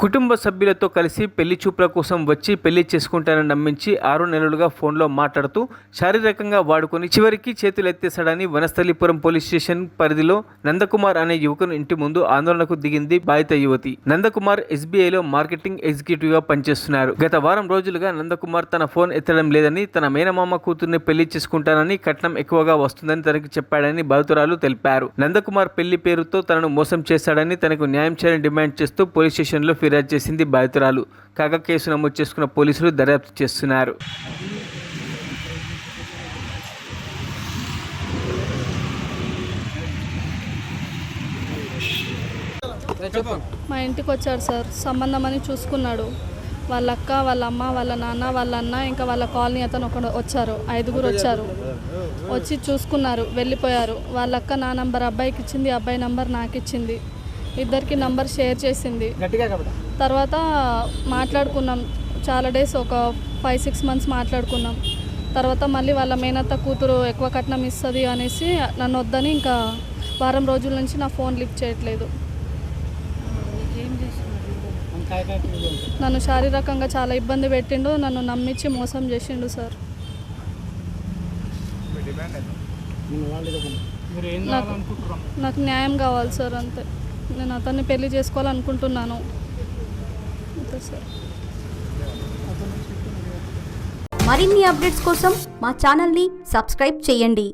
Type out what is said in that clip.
కుటుంబ సభ్యులతో కలిసి పెళ్ళి చూపుల కోసం వచ్చి పెళ్ళి చేసుకుంటానని నమ్మించి ఆరు నెలలుగా ఫోన్లో మాట్లాడుతూ శారీరకంగా వాడుకొని చివరికి చేతులు ఎత్తేశాడని వనస్థలిపురం పోలీస్ స్టేషన్ పరిధిలో నందకుమార్ అనే యువకుని ఇంటి ముందు ఆందోళనకు దిగింది బాధిత యువతి. నందకుమార్ ఎస్బీఐలో మార్కెటింగ్ ఎగ్జిక్యూటివ్గా పనిచేస్తున్నారు. గత వారం రోజులుగా నందకుమార్ తన ఫోన్ ఎత్తడం లేదని తన మేనమామ కూతుర్ని పెళ్ళి చేసుకుంటానని కట్నం ఎక్కువగా వస్తుందని తనకి చెప్పాడని బాధితురాలు తెలిపారు. నందకుమార్ పెళ్ళి పేరుతో తనను మోసం చేశాడని తనకు న్యాయం చేయాలని డిమాండ్ చేస్తూ పోలీస్ స్టేషన్లో ఫిర్యాదు చేసింది బాధితురాలు. కాగా కేసు నమోదు చేసుకున్న పోలీసులు దర్యాప్తు చేస్తున్నారు. మా ఇంటికి వచ్చాడు సార్. సంబంధం అని చూసుకున్నాడు. వాళ్ళ అక్క వాళ్ళ అమ్మ వాళ్ళ నాన్న వాళ్ళ అన్న ఇంకా వాళ్ళ కాలనీ అతను ఒక వచ్చారు. ఐదుగురు వచ్చారు. వచ్చి చూసుకున్నారు. వెళ్ళిపోయారు. వాళ్ళ అక్క నా నంబర్ అబ్బాయికి ఇచ్చింది. అబ్బాయి నంబర్ నాకు ఇచ్చింది ఇద్దరికి నంబర్ షేర్ చేసింది. తర్వాత మాట్లాడుకున్నాం. చాలా డేస్ ఒక ఫైవ్ సిక్స్ మంత్స్ మాట్లాడుకున్నాం. తర్వాత మళ్ళీ వాళ్ళ మేనత్త కూతురు ఎక్కువ కట్నం ఇస్తుంది అనేసి నన్ను వద్దని ఇంకా వారం రోజుల నుంచి నా ఫోన్ లిఫ్ట్ చేయట్లేదు. నన్ను శారీరకంగా చాలా ఇబ్బంది పెట్టిండు నన్ను నమ్మించి మోసం చేసిండు సార్. నాకు నాకు న్యాయం కావాలి సార్ అంతే. నేను అతన్ని పెళ్ళి చేసుకోవాలనుకుంటున్నాను. మరిన్ని అప్డేట్స్ కోసం మా ఛానల్ని సబ్స్క్రైబ్ చేయండి.